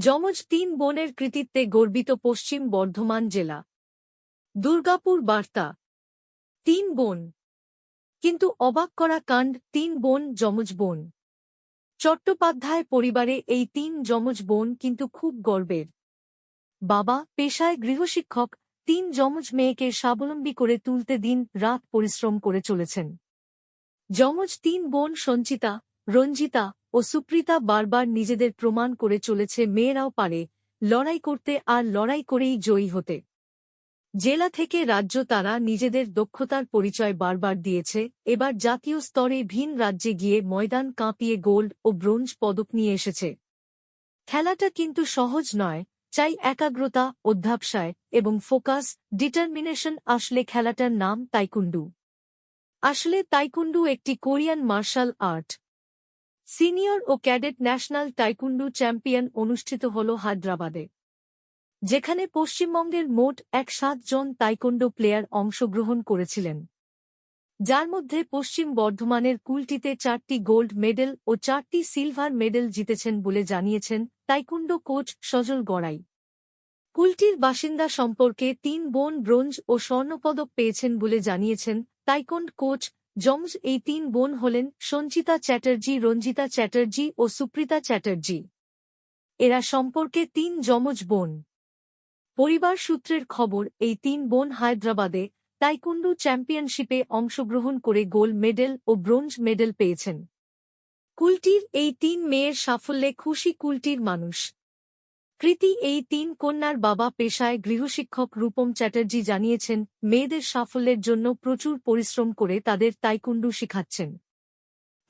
যমজ তিন বোনের কৃতিত্বে গর্বিত পশ্চিম বর্ধমান জেলা। দুর্গাপুর বার্তা, তিন বোন। কিন্তু অবাক করা কাণ্ড, তিন বোন, যমজ বোন। চট্টোপাধ্যায় পরিবারে এই তিন যমজ বোন কিন্তু খুব গর্বের। বাবা, পেশায় গৃহশিক্ষক, তিন যমজ মেয়েকে স্বাবলম্বী করে তুলতে দিন রাত পরিশ্রম করে চলেছেন। যমজ তিন বোন সঞ্চিতা রঞ্জিতা ও সুপ্রিতা বারবার নিজেদের প্রমাণ করে চলেছে মেয়েরাও পারে, লড়াই করতে আর লড়াই করেই জয়ী হতে। জেলা থেকে রাজ্য তারা নিজেদের দক্ষতার পরিচয় বারবার দিয়েছে, এবার জাতীয় স্তরে ভিন রাজ্যে গিয়ে ময়দান কাঁপিয়ে গোল্ড ও ব্রোঞ্জ পদক নিয়ে এসেছে। খেলাটা কিন্তু সহজ নয়, চাই একাগ্রতা, অধ্যাবসায় এবং ফোকাস, ডিটারমিনেশন আসলে খেলাটার নাম তাইকুন্ডু। আসলে তাইকুন্ডু একটি কোরিয়ান মার্শাল আর্ট। সিনিয়র ও ক্যাডেট ন্যাশনাল তাইকুন্ডু চ্যাম্পিয়ন অনুষ্ঠিত হল হায়দ্রাবাদে, যেখানে পশ্চিমবঙ্গের মোট এক জন তাইকোন্ডো প্লেয়ার অংশগ্রহণ করেছিলেন। যার মধ্যে পশ্চিম বর্ধমানের কুলটিতে চারটি গোল্ড মেডেল ও চারটি সিলভার মেডেল জিতেছেন বলে জানিয়েছেন তাইকুন্ডো কোচ সজল গড়াই। কুলটির বাসিন্দা সম্পর্কে তিন বোন ব্রোঞ্জ ও স্বর্ণপদক পেয়েছেন বলে জানিয়েছেন তাইকোন্ড কোচ জমজ এই তিন বোন হলেন সঞ্চিতা চ্যাটার্জি, রঞ্জিতা চ্যাটার্জি ও সুপ্রিতা চ্যাটার্জি। এরা সম্পর্কে তিন যমজ বোন। পরিবার সূত্রের খবর, এই তিন বোন হায়দ্রাবাদে তাইকুন্ডু চ্যাম্পিয়নশিপে অংশগ্রহণ করে গোল্ড মেডেল ও ব্রোঞ্জ মেডেল পেয়েছেন। কুলটির এই তিন মেয়ের সাফল্যে খুশি কুলটির মানুষ। কৃতি এই তিন কন্যার বাবা পেশায় গৃহশিক্ষক রূপম চ্যাটার্জি জানিয়েছেন, মেয়েদের সাফল্যের জন্য প্রচুর পরিশ্রম করে তাদের তাইকুণ্ডু শিখাচ্ছেন।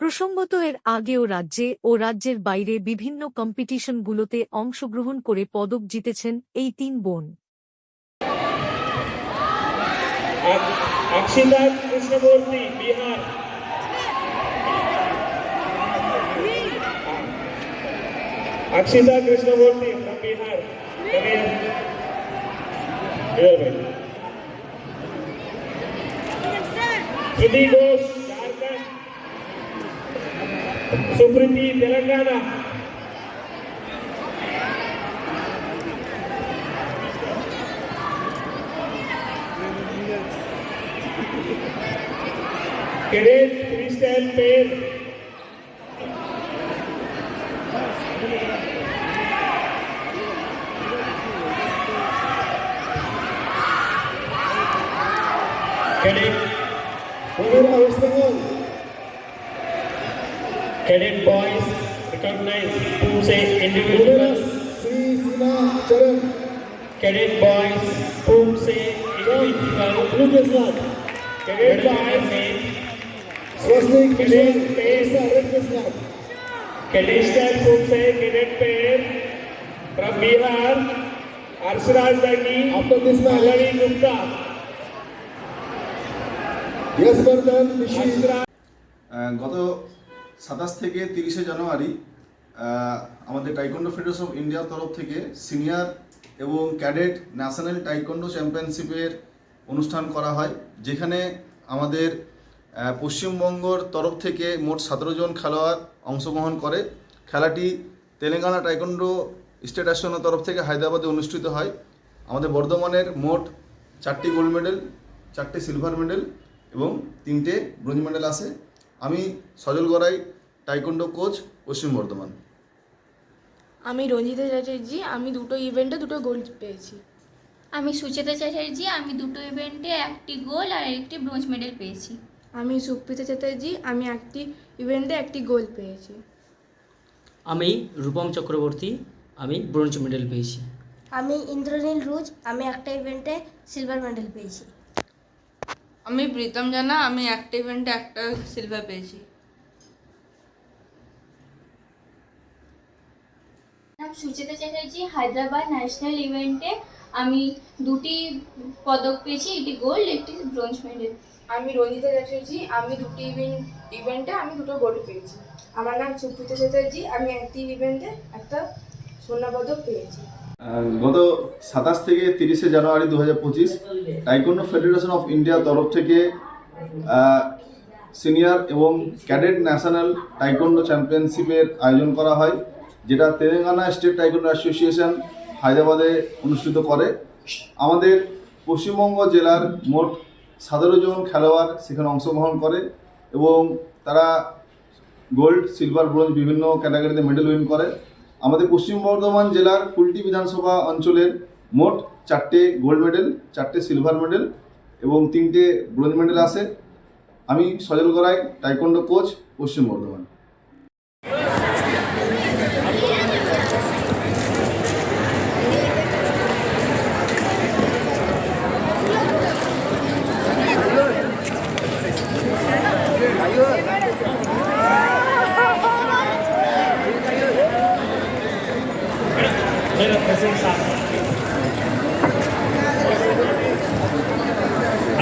প্রসঙ্গত এর আগেও রাজ্যে ও রাজ্যের বাইরে বিভিন্ন কম্পিটিশনগুলোতে অংশগ্রহণ করে পদক জিতেছেন এই তিন বোন। Bihar. Akshita Krishnamurti from Bihar. Come here. Here, man. Ghosh, Jharkhand. Telangana. Pair Cadet Cadet boys recognize who say individuals. Cadet boys whom say individual. Cadet boys say Swastik Cadet Pesa Red Krishna. Say cadet pair from Bihar. Arshiraj Dagi. After this match, Malari Gupta. Yes Vardhan Rishi. গত সাতাশ থেকে তিরিশে জানুয়ারি আমাদের taekwondo federation of ইন্ডিয়ার তরফ থেকে senior এবং cadet national taekwondo চ্যাম্পিয়নশিপের অনুষ্ঠান করা হয় যেখানে আমাদের পশ্চিমবঙ্গর তরফ থেকে মোট সতেরো জন খেলোয়াড় অংশগ্রহণ করে। খেলাটি তেলেঙ্গানা টাইকন্ডো স্টেট অ্যাসোসিয়েশনের তরফ থেকে হায়দ্রাবাদে অনুষ্ঠিত হয়। আমাদের বর্ধমানের মোট চারটি গোল্ড মেডেল চারটে সিলভার মেডেল এবং তিনটে ব্রোঞ্জ মেডেল আসে আমি সজল গড়াই টাইকন্ডো কোচ পশ্চিম বর্ধমান। আমি রঞ্জিতা চ্যাটার্জি আমি দুটো ইভেন্টে দুটো গোল্ড পেয়েছি। আমি সুচেতা চ্যাটার্জি আমি দুটো ইভেন্টে একটি গোল আর একটি ব্রোঞ্জ মেডেল পেয়েছি। আমি সুপ্রিতা চ্যাটার্জি আমি একটি ইভেন্টে একটি গোল পেয়েছি। আমি রূপম চক্রবর্তী আমি ব্রোঞ্জ মেডেল পেয়েছি। আমি ইন্দ্রনীল রুজ আমি একটা ইভেন্টে সিলভার মেডেল পেয়েছি। আমি প্রীতম জানা আমি একটা ইভেন্টে একটা সিলভার পেয়েছি। নাম সুচেতা চ্যাটার্জি হায়দ্রাবাদ ন্যাশনাল ইভেন্টে আমি দুটি পদক পেয়েছি একটি গোল্ড একটি ব্রোঞ্জ মেডেল আমি রঞ্জিতা চ্যাটার্জি, আমি দুটি ইভেন্ট ইভেন্টে আমি দুটো গোল্ড পেয়েছি। আমার নাম সুপ্রিতা চ্যাটার্জি, আমি একটি ইভেন্টে একটা স্বর্ণপদক পেয়েছি। গত সাতাশ থেকে তিরিশে জানুয়ারি দু হাজার পঁচিশ টাইকন্ডো ফেডারেশন অফ ইন্ডিয়ার তরফ থেকে সিনিয়র এবং ক্যাডেট ন্যাশনাল টাইকন্ডো চ্যাম্পিয়নশিপের আয়োজন করা হয়, যেটা তেলেঙ্গানা স্টেট টাইকন্ডো অ্যাসোসিয়েশন হায়দ্রাবাদে অনুষ্ঠিত করে। আমাদের পশ্চিমবঙ্গ জেলার মোট সতেরো জন খেলোয়াড় সেখানে অংশগ্রহণ করে এবং তারা গোল্ড সিলভার ব্রোঞ্জ বিভিন্ন ক্যাটাগরিতে মেডেল উইন করে। আমাদের পশ্চিম বর্ধমান জেলার কুলটি বিধানসভা অঞ্চলের মোট চারটে গোল্ড মেডেল চারটে সিলভার মেডেল এবং তিনটে ব্রোঞ্জ মেডেল আসে আমি সজল গড়াই টাইকন্ডো কোচ পশ্চিম বর্ধমান। मेरा प्रेजेंट साहब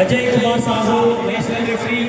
अजय कुमार साहू नेशनल रेफरी